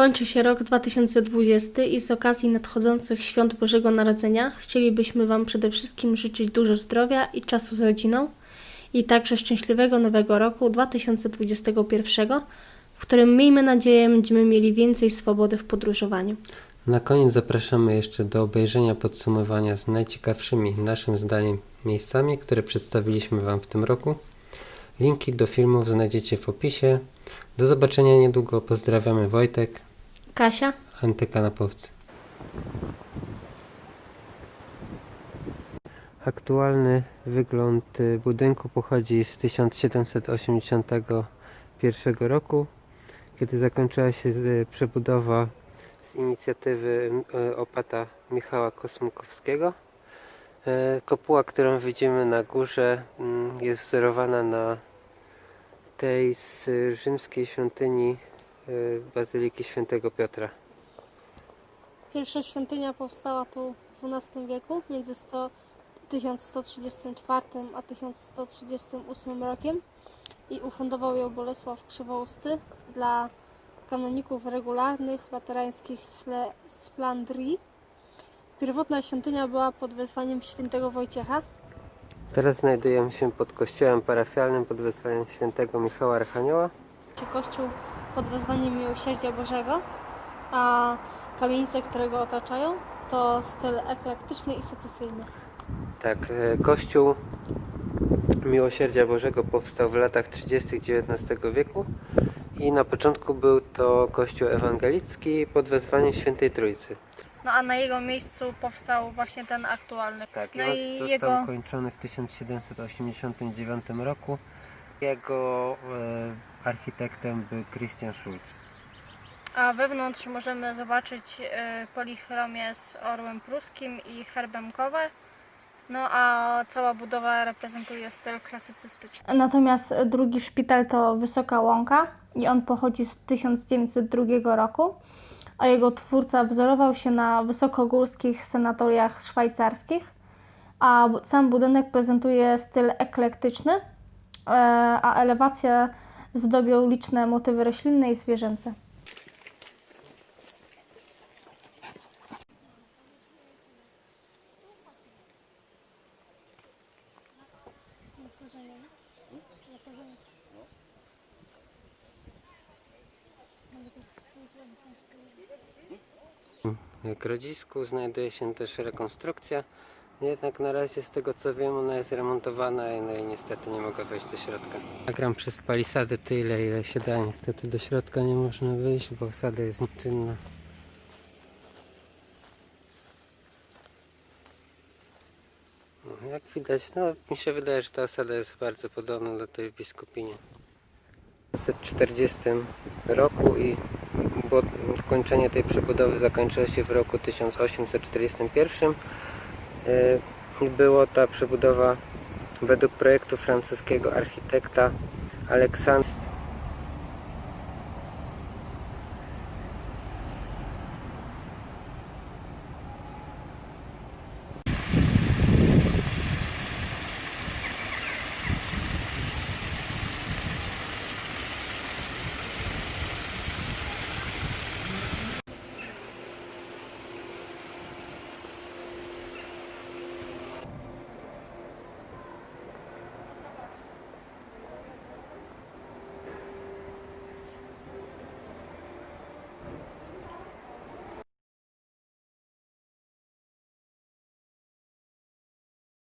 Kończy się rok 2020 i z okazji nadchodzących świąt Bożego Narodzenia chcielibyśmy Wam przede wszystkim życzyć dużo zdrowia i czasu z rodziną i także szczęśliwego nowego roku 2021, w którym miejmy nadzieję będziemy mieli więcej swobody w podróżowaniu. Na koniec zapraszamy jeszcze do obejrzenia podsumowania z najciekawszymi naszym zdaniem miejscami, które przedstawiliśmy Wam w tym roku. Linki do filmów znajdziecie w opisie. Do zobaczenia niedługo. Pozdrawiamy Wojtek, Kasia? Antykanapowcy. Aktualny wygląd budynku pochodzi z 1781 roku, kiedy zakończyła się y, przebudowa z inicjatywy y, opata Michała Kosmukowskiego. E, Kopuła, którą widzimy na górze, jest wzorowana na tej z rzymskiej świątyni Bazyliki Świętego Piotra. Pierwsza świątynia powstała tu w XII wieku, między 100, 1134 a 1138 rokiem i ufundował ją Bolesław Krzywousty dla kanoników regularnych laterańskich z Flandrii. Pierwotna świątynia była pod wezwaniem świętego Wojciecha. Teraz znajdujemy się pod kościołem parafialnym pod wezwaniem świętego Michała Archanioła. czy kościół pod wezwaniem Miłosierdzia Bożego, a kamienice, które go otaczają, to styl eklektyczny i secesyjny. Tak, e, kościół Miłosierdzia Bożego powstał w latach 30. XIX wieku i na początku był to kościół ewangelicki pod wezwaniem Świętej Trójcy. No a na jego miejscu powstał właśnie ten aktualny. Tak, No i został jego- ukończony w 1789 roku. Jego e, architektem był Christian Schulz. A wewnątrz możemy zobaczyć y, polichromię z orłem pruskim i herbem Kowe. No a cała budowa reprezentuje styl klasycystyczny. Natomiast drugi szpital to Wysoka Łąka i on pochodzi z 1902 roku, a jego twórca wzorował się na wysokogórskich sanatoriach szwajcarskich, a sam budynek prezentuje styl eklektyczny, e, a elewację zdobią liczne motywy roślinne i zwierzęce. W Grodzisku znajduje się też rekonstrukcja. Jednak na razie z tego co wiem ona jest remontowana no i niestety nie mogę wejść do środka. Nagram przez palisadę tyle ile się da. Niestety do środka nie można wyjść, bo osada jest nieczynna. No, jak widać, no mi się wydaje, że ta osada jest bardzo podobna do tej w Biskupinie. W 1940 roku i bo kończenie tej przebudowy zakończyło się w roku 1841. Y, Było ta przebudowa według projektu francuskiego architekta Aleksandra